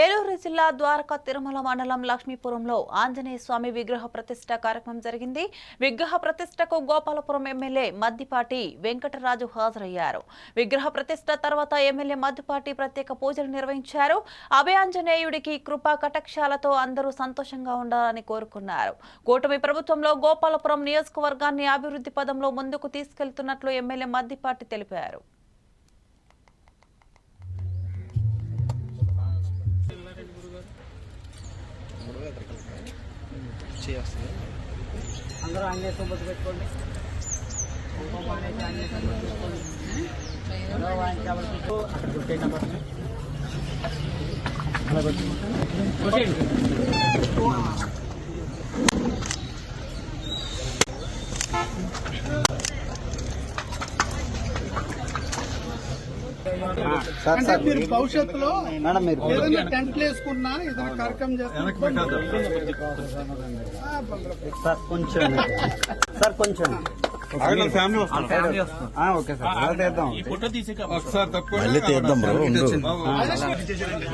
ఏలూరు జిల్లా ద్వారకా తిరుమల మండలం లక్ష్మీపురంలో ఆంజనేయ స్వామి విగ్రహ ప్రతిష్ట కార్యక్రమం జరిగింది. విగ్రహ ప్రతిష్టకు గోపాలపురం ఎమ్మెల్యే మద్దిపాటి వెంకటరాజు హాజరయ్యారు. విగ్రహ ప్రతిష్ట తర్వాత ఎమ్మెల్యే మద్దిపాటి ప్రత్యేక పూజలు నిర్వహించారు. అభయాంజనేయుడికి కృపా కటాక్షాలతో అందరూ సంతోషంగా ఉండాలని కోరుకున్నారు. కూటమి ప్రభుత్వంలో గోపాలపురం నియోజకవర్గాన్ని అభివృద్ధి పదంలో ముందుకు తీసుకెళ్తున్నట్లు ఎమ్మెల్యే మద్దిపాటి తెలిపారు. అందరూ ఆంజనేయ సొమ్ములు పెట్టుకోండి. పెట్టుకోండి. అక్కడ అంటే మీరు భవిష్యత్తులో మేడం మీరు ఏదైనా టెంట్లు వేసుకున్నా ఏదైనా కార్యక్రమం చేస్తున్నా సార్ కొంచెం. సార్ కొంచెం. ఫ్యామిలీ వస్తారు ఆ, ఓకే సార్. మళ్ళీ తీద్దాం బ్రో